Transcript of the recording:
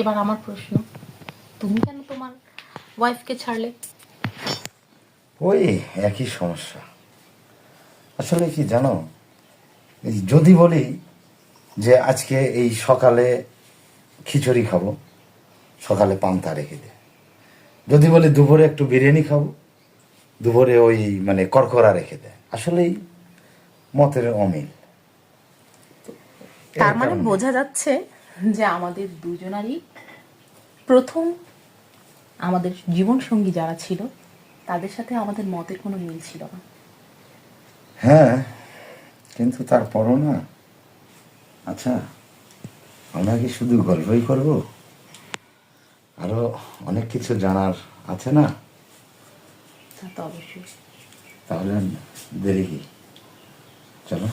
এবার আমার প্রশ্ন তুমি কেন তোমার ওয়াইফকে ছাড়লে? ওই একই সমস্যা। আসলে কি জানো যদি বলি যে আজকে এই সকালে খিচুড়ি খাব সকালে পান্তা রেখে দে। যদি বলি দুপুরে একটু বিরিয়ানি খাব দুপুরে ওই মানে করকরা রেখে দেয় আসলেই মতের অমিল। তার মানে বোঝা যাচ্ছে যে আমাদের দুজনারই প্রথম আমাদের জীবন সঙ্গী যারা ছিল তাদের সাথে আমাদের মতের কোনো মিল ছিল না। হ্যাঁ কিন্তু তারপরও না। আচ্ছা আমরা কি শুধু গল্পই করব? আরও অনেক কিছু জানার আছে না? তা তো অবশ্যই। তাহলে দেরি কি? চলো।